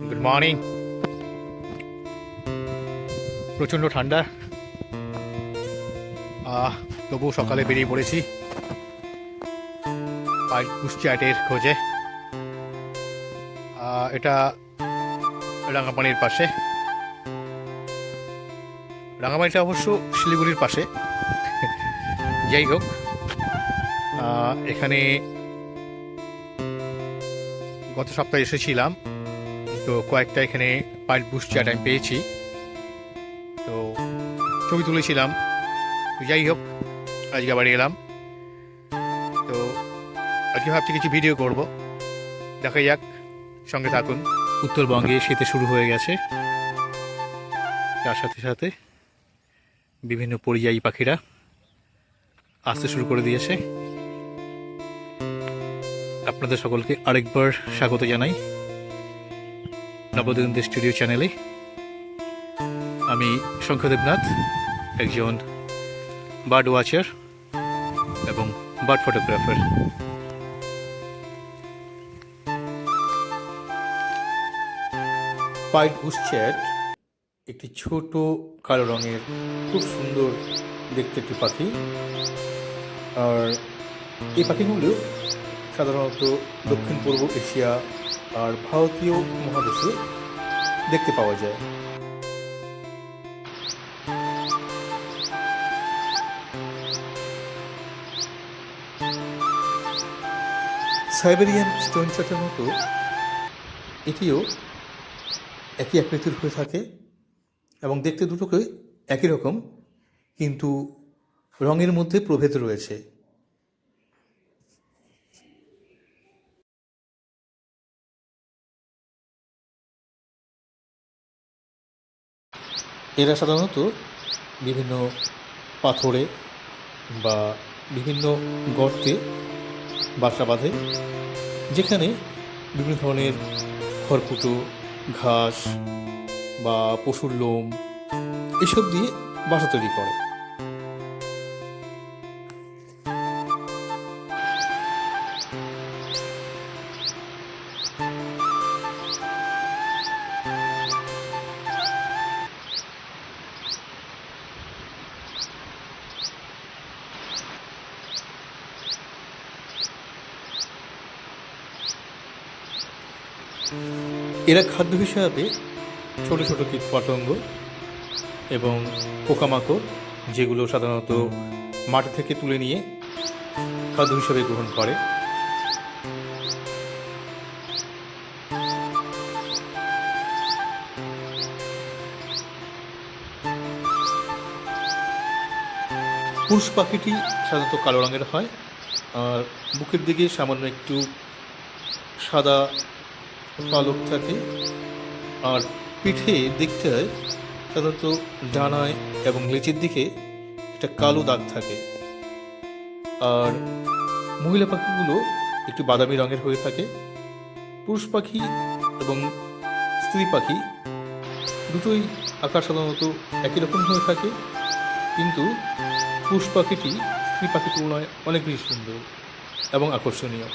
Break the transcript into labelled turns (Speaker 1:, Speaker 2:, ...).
Speaker 1: Good morning প্রচণ্ড ঠান্ডা। আহ, তবু সকালে বেরিয়ে পড়েছি। কুষ্টিয়াটের খোঁজে। এটা রাঙাপানির পাশে। রাঙামাটিটা অবশ্য শিলিগুড়ির পাশে। যাই হোক এখানে গত সপ্তাহে এসেছিলাম। তো কয়েকটা এখানে পাইট বুশ চাট আমি পেয়েছি। তো ছবি তুলেছিলাম। তো যাই হোক, আজকে আবার এলাম। তো আজকে ভাবছি কিছু ভিডিও করব। দেখা যাক, সঙ্গে থাকুন। উত্তরবঙ্গে শীতে শুরু হয়ে গেছে। তার সাথে সাথে বিভিন্ন পরিযায়ী পাখিরা আসতে শুরু করে দিয়েছে। আপনাদের সকলকে আরেকবার স্বাগত জানাই। নবদিগন্ত স্টুডিও চ্যানেলে। আমি শঙ্খ দেবনাথ, একজন বার্ড ওয়াচার এবং বার্ড ফটোগ্রাফার পাইট বুসচ্যাট একটি ছোট কালো রঙের, খুব সুন্দর দেখতে একটি পাখি। আর এই পাখিগুলো সাধারণত দক্ষিণ পূর্ব এশিয়া আর ভারতীয় মহাদেশে দেখতে পাওয়া যায়। সাইবেরিয়ান স্টোন চাটের মতো এটিও একই আকৃতির হয়ে থাকে এবং দেখতে দুটোকে একই রকম, কিন্তু রঙের মধ্যে প্রভেদ রয়েছে। এরা সাধারণত বিভিন্ন পাথরে বা বিভিন্ন গর্তে বাসা বাঁধে, যেখানে বিভিন্ন ধরনের খড়কুটো, ঘাস বা পশুর লোম, এসব দিয়ে বাসা তৈরি করে। এরা খাদ্য হিসাবে ছোট ছোট কীট পতঙ্গ এবং পোকামাকড়, যেগুলো সাধারণত মাটি থেকে তুলে নিয়ে খাদ্য হিসাবে গ্রহণ করে। পুরুষ পাখিটি সাধারণত কালো রঙের হয়, আর বুকের দিকে সামান্য একটু সাদা পালক থাকে আর পিঠে দেখতে হয় সাধারণত ডানায় এবং লেজের দিকে একটা কালো দাগ থাকে। আর মহিলা পাখিগুলো একটু বাদামি রঙের হয়ে থাকে। পুরুষ পাখি এবং স্ত্রী পাখি দুটোই আকার সাধারণত একই রকম হয়ে থাকে। কিন্তু পুরুষ পাখিটি স্ত্রী পাখির তুলনায় অনেক বেশি সুন্দর এবং আকর্ষণীয়।